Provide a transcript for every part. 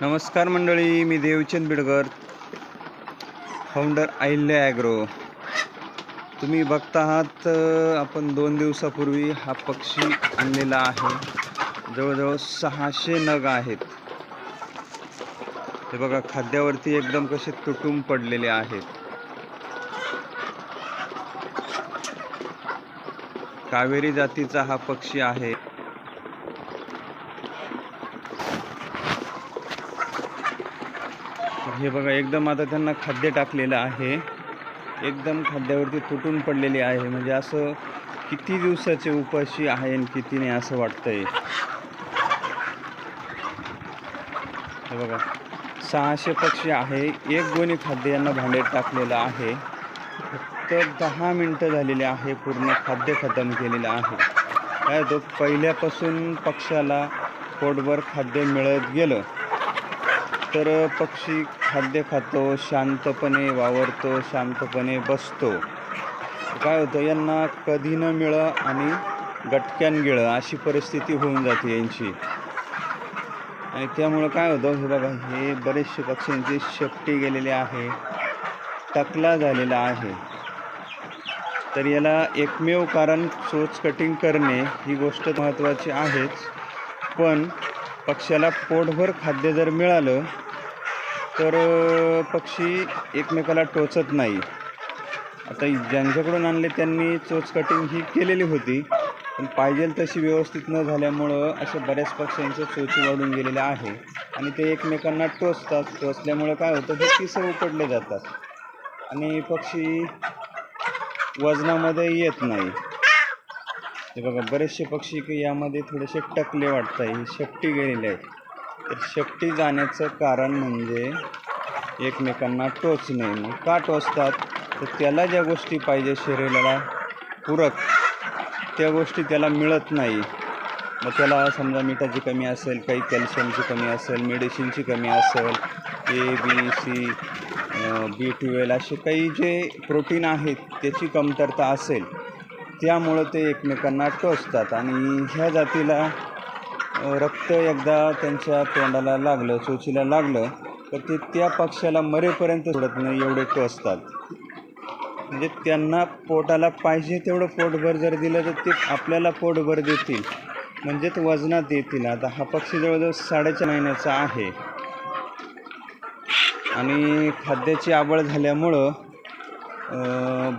नमस्कार मंडळी मी देवचंद बिडकर फाउंडर अहिल्या ॲग्रो तुम्ही बघता आहात आपण दोन दिवसापूर्वी हा पक्षी आणलेला आहे. जवळजवळ सहाशे नग आहेत. हे बघा खाद्यावरती एकदम कसे तुटून पडलेले आहेत. कावेरी जातीचा हा पक्षी आहे तर हे बघा एकदम आता त्यांना खाद्य टाकलेलं आहे. एकदम खाद्यावरती तुटून पडलेली आहे. म्हणजे असं किती दिवसाचे उपाशी आहे आणि किती नाही असं वाटतंय. हे बघा सहाशे पक्षी आहे. एक गोणी खाद्य यांना भांड्यात टाकलेलं आहे. फक्त दहा मिनटं झालेली आहे पूर्ण खाद्य खतम केलेलं आहे. काय तो पहिल्यापासून पक्षाला पोटभर खाद्य मिळत गेलं. तर पक्षी खाद्य खातो शांतपणे वावरतो शांतपणे बसतो. काय होतं यांना कधी न मिळं आणि गटक्यान गिळं अशी परिस्थिती होऊन जाते यांची. आणि त्यामुळं काय होतं हे बघा हे बरेचसे पक्ष्यांची शेपटी गेलेली आहे टकला झालेला आहे. तर याला एकमेव कारण चोच कटिंग करणे ही गोष्ट महत्त्वाची आहेच. पण पक्ष्याला पोटभर खाद्य जर मिळालं तर पक्षी एकमेकाला टोचत नाही. आता ज्यांच्याकडून आणले त्यांनी चोच कटिंग ही केलेली होती. पण पाहिजे तशी व्यवस्थित न झाल्यामुळं अशा बऱ्याच पक्ष्यांच्या चोची वाढून गेलेल्या आहे. आणि ते एकमेकांना टोचतात. टोचल्यामुळं काय होतं? ते पिसं उपडले जातात. आणि पक्षी वजनामध्ये येत नाही. हे बघा बरेचसे पक्षी की यामध्ये थोडेसे टकले वाटत आहे शेपटी गेलेले आहेत. तर शेपटी जाण्याचं कारण म्हणजे एकमेकांना टोचणे मग का टोचतात? तर त्याला ज्या गोष्टी पाहिजे शरीराला पूरक त्या गोष्टी त्याला मिळत नाही. मग त्याला समजा मिठाची कमी असेल काही कॅल्शियमची कमी असेल मेडिसिनची कमी असेल A B C B twelve असे काही जे प्रोटीन आहेत त्याची कमतरता असेल त्यामुळं ते एकमेकांना टोचतात. आणि ह्या जातीला रक्त एकदा त्यांच्या तोंडाला लागलं चोचीला लागलं तर ते त्या पक्षाला मरेपर्यंत सोडत नाही एवढे टोचतात म्हणजे त्यांना पोटाला पाहिजे तेवढं पोटभर जर दिलं तर ते आपल्याला पोटभर देतील. म्हणजेच वजनात येतील आता हा पक्षी जवळजवळ साडेचार महिन्याचा आहे. आणि खाद्याची आवड झाल्यामुळं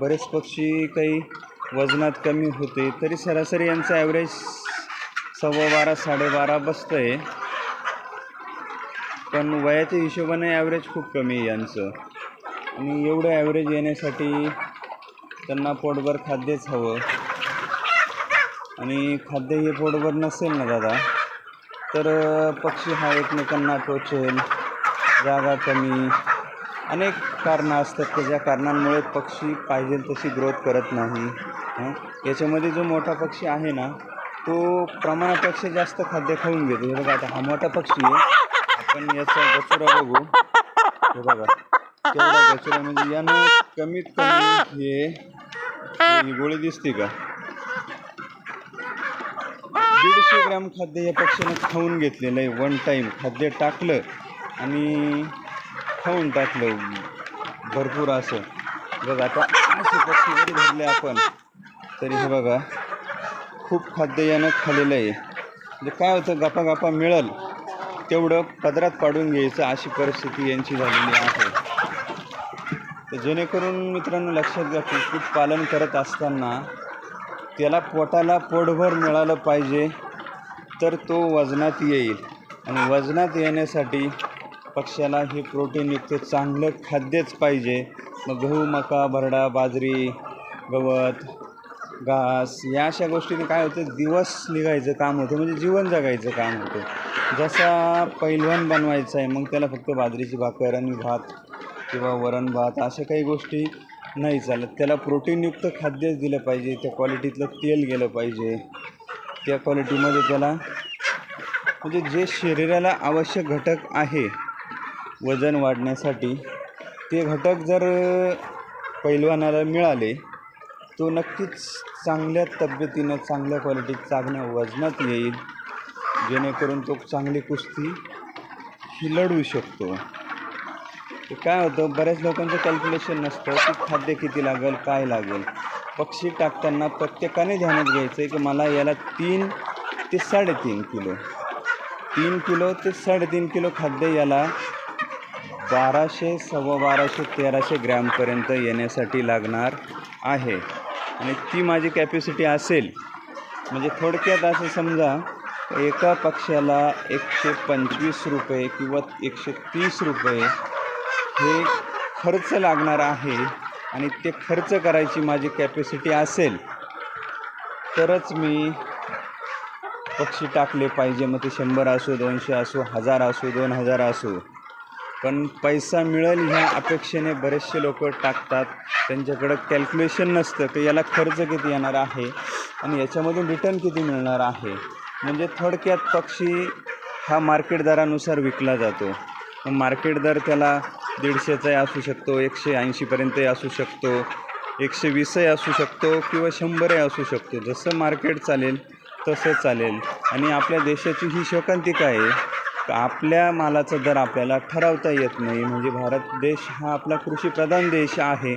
बरेच पक्षी काही वजनात कमी होते. तरी सरासरी यांचं ॲव्हरेज सव्वा बारा साडेबारा बसतं आहे पण वयाच्या हिशोबाने ॲव्हरेज खूप कमी आहे यांचं. आणि एवढं ॲव्हरेज येण्यासाठी त्यांना पोटभर खाद्यच हवं. आणि खाद्य हे पोटभर नसेल ना दादा? तर पक्षी हा एकमेकांना टोचेल जागा कमी. अनेक कारणं असतात की ज्या कारणांमुळे पक्षी पाहिजे तशी ग्रोथ करत नाही. याच्यामध्ये जो मोठा पक्षी आहे ना तो प्रमाणापेक्षा जास्त खाद्य खाऊन घेतो. हे बघा आता हा मोठा पक्षी आहे. आपण याचा गचुरा बघू. हे बघा तेवढा गचुरा म्हणजे यानं कमीत कमी हे ही गोळी दिसते का? दीडशे ग्रॅम खाद्य या पक्षीनं खाऊन घेतलेलं आहे. वन टाईम खाद्य टाकलं आणि खाऊन टाकलं. भरपूर असं. बघा आता असे पक्षी जरी धरले आपण तरी हे बघा. खूप खाद्य यानं खाल्लेलं आहे. म्हणजे काय होतं गपा गपा मिळल तेवढं पदरात पाडून घ्यायचं अशी परिस्थिती यांची झालेली आहे. तर जेणेकरून मित्रांनो लक्षात घ्या कुक्कुटपालन करत असताना त्याला पोटाला पोटभर मिळालं पाहिजे तर तो वजनात येईल. आणि वजनात येण्यासाठी पक्ष्याला हे प्रोटीनयुक्त चांगलं खाद्यच पाहिजे. मग गहू मका भरडा बाजरी गवत घास या अशा गोष्टीने काय होतं दिवस निघायचं काम होतं म्हणजे जीवन जगायचं काम होतं. जसा पैलवान बनवायचा आहे मग त्याला फक्त बाजरीची भाकर आणि भात किंवा वरण भात अशा काही गोष्टी नाही चालत. त्याला प्रोटीनयुक्त खाद्यच दिलं पाहिजे त्या क्वालिटीतलं तेल गेलं पाहिजे. त्या क्वालिटीमध्ये त्याला म्हणजे जे शरीराला आवश्यक घटक आहे वजन वाढण्यासाठी ते घटक जर पैलवानाला मिळाले तो नक्कीच चांगल्या तब्येतीनं चांगल्या क्वालिटीत चांगल्या वजनात येईल जेणेकरून तो चांगली कुस्ती ही लढू शकतो. ते काय होतं बऱ्याच लोकांचं कॅल्क्युलेशन नसतं की खाद्य किती लागेल काय लागेल. पक्षी टाकताना प्रत्येकाने ध्यानात घ्यायचं आहे की मला याला तीन ते साडेतीन किलो तीन किलो ते साडेतीन किलो खाद्य याला बाराशे सव्वा बाराशे तेराशे ग्रॅमपर्यंत येण्यासाठी लागणार आहे. आणि ती माझी कॅपॅसिटी असेल म्हणजे थोडक्यात असं समजा एका पक्षाला एकशे पंचवीस रुपये किंवा एकशे तीस रुपये हे खर्च लागणार आहे आणि ते खर्च करायची माझी कॅपॅसिटी असेल तरच मी पक्षी टाकले पाहिजे. मग ते शंभर असो दोनशे असो हजार असो दोन हजार असो. पण पैसा मिळेल ह्या अपेक्षेने बरेचसे लोक टाकतात. त्यांच्याकडं कॅल्क्युलेशन नसतं की याला खर्च किती येणार आहे? आणि याच्यामधून रिटर्न किती मिळणार आहे? म्हणजे थोडक्यात पक्षी हा मार्केट दरानुसार विकला जातो. मार्केट दर त्याला दीडशेचाही असू शकतो एकशे ऐंशीपर्यंतही असू शकतो एकशे वीसही असू शकतो किंवा शंभरही असू शकतो. जसं मार्केट चालेल तसं चालेल. आणि आपल्या देशाची ही शोकांतिका आहे? आपल्या मालाचा दर आपल्याला ठरवता येत नाही. म्हणजे भारत देश हा आपला कृषीप्रधान देश आहे.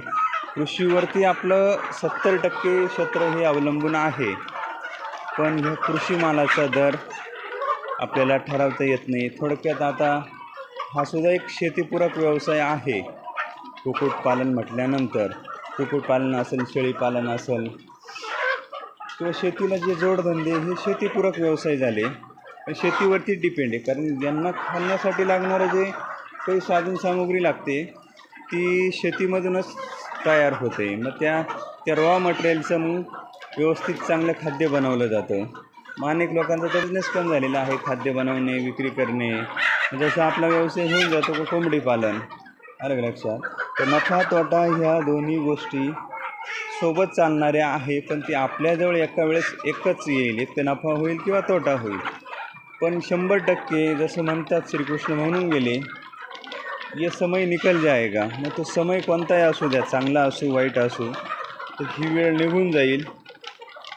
कृषीवरती आपलं सत्तर टक्के क्षेत्र हे अवलंबून आहे. पण ह्या कृषी मालाचा दर आपल्याला ठरवता येत नाही. थोडक्यात आता हा सुद्धा एक शेतीपूरक व्यवसाय आहे. कुक्कुटपालन म्हटल्यानंतर कुक्कुटपालन असेल शेळीपालन असेल किंवा शेतीला जे जोडधंदे हे शेतीपूरक व्यवसाय झाले. शेतीवरती डिपेंड आहे. कारण ज्यांना खाण्यासाठी लागणारं जे काही साधनसामुग्री लागते ती शेतीमधूनच तयार होते. मग त्या त्या रॉ मटेरियलचं मग व्यवस्थित चांगलं खाद्य बनवलं जातं. मग अनेक लोकांचा तर बिझनेस पण झालेला आहे खाद्य बनवणे विक्री करणे. म्हणजे जसं आपला व्यवसाय होऊन जातो का कोंबडी पालन. अलग लक्षात? तर नफा तोटा ह्या दोन्ही गोष्टी सोबत चालणाऱ्या आहे पण ती आपल्याजवळ एका वेळेस एकच येईल. एक तर नफा होईल किंवा तोटा होईल. पण शंभर टक्के जसं म्हणतात श्रीकृष्ण म्हणून गेले ये समय निकल जाएगा मग तो समय कोणताही असू द्या चांगला असू वाईट असू तर ही वेळ निघून जाईल.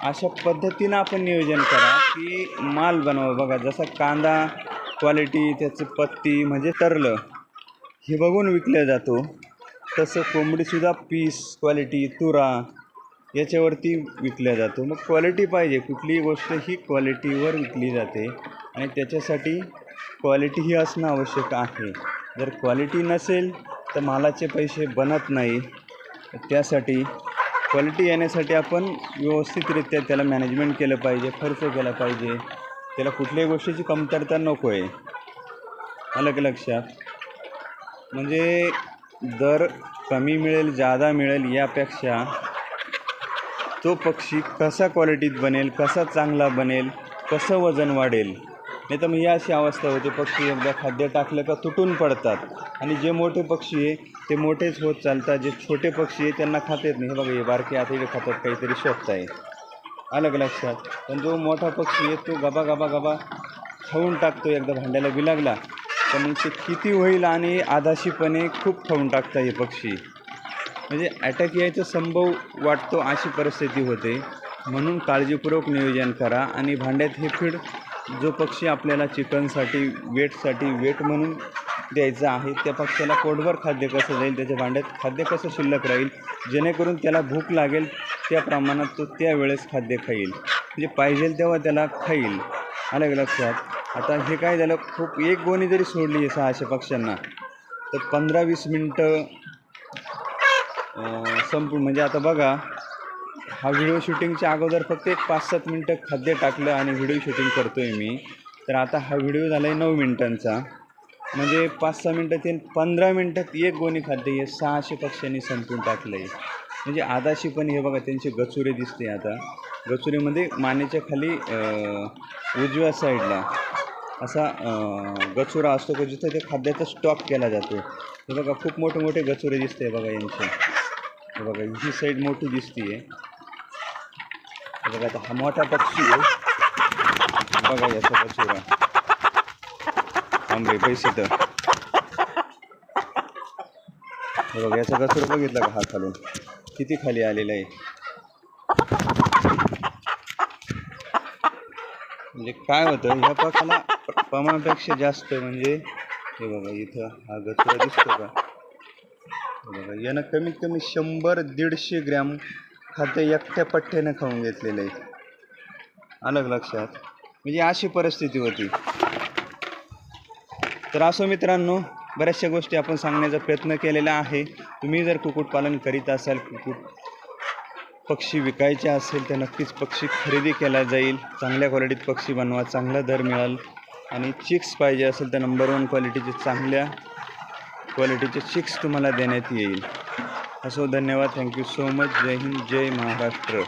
अशा पद्धतीनं आपण नियोजन करा की माल बनवा. बघा जसा कांदा क्वालिटी त्याची पत्ती म्हणजे तरलं हे बघून विकल्या जातो. तसं कोंबडीसुद्धा पीस क्वालिटी तुरा याच्यावरती विकल्या जातो. मग क्वालिटी पाहिजे. कुठलीही गोष्ट ही क्वालिटीवर विकली जाते आणि त्याच्यासाठी क्वालिटी ही असणं आवश्यक आहे. जर क्वालिटी नसेल तर मालाचे पैसे बनत नाही. त्यासाठी क्वालिटी येण्यासाठी आपण व्यवस्थितरित्या त्याला मॅनेजमेंट केलं पाहिजे खर्च केला पाहिजे. त्याला कुठल्याही गोष्टीची कमतरता नको आहे अलग लक्षात. म्हणजे दर कमी मिळेल जादा मिळेल यापेक्षा तो पक्षी कसा क्वालिटीत बनेल कसा चांगला बनेल कसं वजन वाढेल नाही तर मग ही अशी अवस्था होते पक्षी एकदा खाद्य टाकलं का तुटून पडतात. आणि जे मोठे पक्षी आहे ते मोठेच होत चालतात जे छोटे पक्षी आहे त्यांना खाता येत नाही. हे बघा हे बारके आता इकडे खातात काहीतरी शोधत आहे. आलं लक्षात? पण जो मोठा पक्षी आहे तो गबा गबा गबा खाऊन टाकतो एकदा भांड्याला बी लागला पण मग ते किती होईल आणि आधाशीपणे खूप खाऊन टाकता हे पक्षी. म्हणजे अटॅक यायचा संभव वाटतो अशी परिस्थिती होते. म्हणून काळजीपूर्वक नियोजन करा आणि भांड्यात हे फीड जो पक्षी आपल्याला चिकनसाठी वेटसाठी वेट म्हणून द्यायचा आहे त्या पक्षाला पोटभर खाद्य कसं जाईल त्याच्या भांड्यात खाद्य कसं शिल्लक राहील जेणेकरून त्याला भूक लागेल त्या प्रमाणात तो त्यावेळेस खाद्य खाईल. म्हणजे पाहिजे तेव्हा त्याला खाईल. आलं लक्षात? आता हे काय झालं? खूप एक गोणी जरी सोडली आहे सहाशे पक्ष्यांना तर पंधरा वीस मिनटं संपूर्ण म्हणजे आता बघा हा व्हिडिओ शूटिंगच्या अगोदर फक्त एक पाच सात मिनटं खाद्य टाकलं आणि व्हिडिओ शूटिंग करतो आहे मी. तर आता हा व्हिडिओ झाला आहे नऊ मिनटांचा. म्हणजे पाच सहा मिनटात ते पंधरा मिनटात एक गोणी खाद्य हे सहाशे पक्ष्यांनी संपून टाकलं आहे म्हणजे आदाशी पण हे बघा त्यांचे गचुरे दिसते आता. गचुरीमध्ये मानेच्या खाली उजव्या साईडला असा गचुरा असतो का जिथं ते खाद्याचा स्टॉक केला जातो. हे बघा खूप मोठे मोठे गचुरे दिसते बघा यांचे. हे बघा ही साईड मोठी दिसते आहे बघा आता हा मोठा पक्षी आहे बघा याचा गचुरा आंबे पैसे तर बघा याचा कचरा बघितला का हा खालून किती खाली आलेला आहे म्हणजे काय होतं ह्या पक्षाला प्रमाणापेक्षा जास्त म्हणजे हे बघा इथं हा गचुरा दिसतो का बघा यानं कमीत कमी शंभर दीडशे ग्रॅम खाद्य एकट्या पठ्ठ्यानं खाऊन घेतलेलं आहे. अलग लक्षात. म्हणजे अशी परिस्थिती होती. तर असो मित्रांनो बऱ्याचशा गोष्टी आपण सांगण्याचा प्रयत्न केलेला आहे. तुम्ही जर कुक्कुटपालन करीत असाल कुक्कुट पक्षी विकायचे असेल तर नक्कीच पक्षी खरेदी केला जाईल. चांगल्या क्वालिटीत पक्षी बनवा चांगला दर मिळाल. आणि चिक्स पाहिजे असेल तर नंबर वन क्वालिटीचे चांगल्या क्वालिटीचे चिक्स तुम्हाला देण्यात येईल. असो धन्यवाद. थँक्यू सो मच जय हिंद जय महाराष्ट्र.